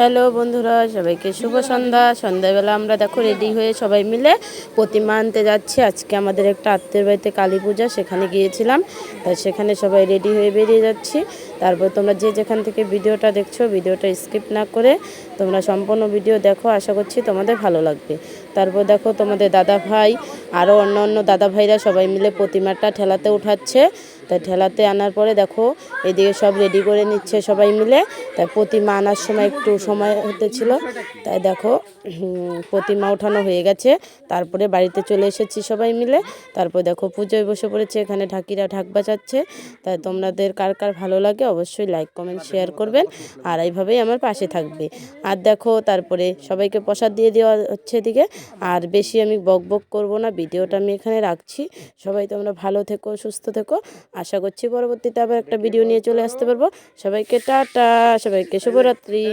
Hello বন্ধুরা, সবাইকে শুভ সন্ধ্যা। সন্ধ্যাবেলা আমরা দেখো রেডি হয়ে সবাই মিলে প্রতিমা আনতে যাচ্ছি। আজকে আমাদের একটা আত্মীয় বাড়িতে কালী পূজা, সেখানে গিয়েছিলাম। তাই সেখানে সবাই রেডি হয়ে বেরিয়ে যাচ্ছি। তারপর তোমরা যে যেখান থেকে ভিডিওটা দেখছ, ভিডিওটা স্কিপ না করে তোমরা সম্পূর্ণ ভিডিও দেখো। আশা করছি তোমাদের ভালো লাগবে। তারপর দেখো তোমাদের দাদা ভাই আরও অন্য অন্য দাদা ভাইরা সবাই মিলে প্রতিমাটা ঠেলাতে উঠাচ্ছে। তাই ঠেলাতে আনার পরে দেখো, এদিকে সব রেডি করে নিচ্ছে সবাই মিলে। তাই প্রতিমা আনার সময় একটু সময় হতেছিল। তাই দেখো প্রতিমা ওঠানো হয়ে গেছে। তারপরে বাড়িতে চলে এসেছি সবাই মিলে। তারপর দেখো, পুজোয় বসে পড়েছে, এখানে ঢাকিরা ঢাক বাজাচ্ছে। তাই তোমাদের কার কার ভালো লাগে অবশ্যই লাইক কমেন্ট শেয়ার করবেন। আর এইভাবেই আমার পাশে থাকবে। আর দেখো, তারপরে সবাইকে প্রসাদ দিয়ে দেওয়া হচ্ছে এদিকে। আর বেশি আমি বক বক করব না ভিডিওটা আমি এখানে রাখছি। সবাই তোমরা ভালো থেকো সুস্থ থেকো। আশা করছি পরবর্তীতে আবার একটা ভিডিও নিয়ে চলে আসতে পারব। সবাইকে টাটা সবাইকে শুভরাত্রি।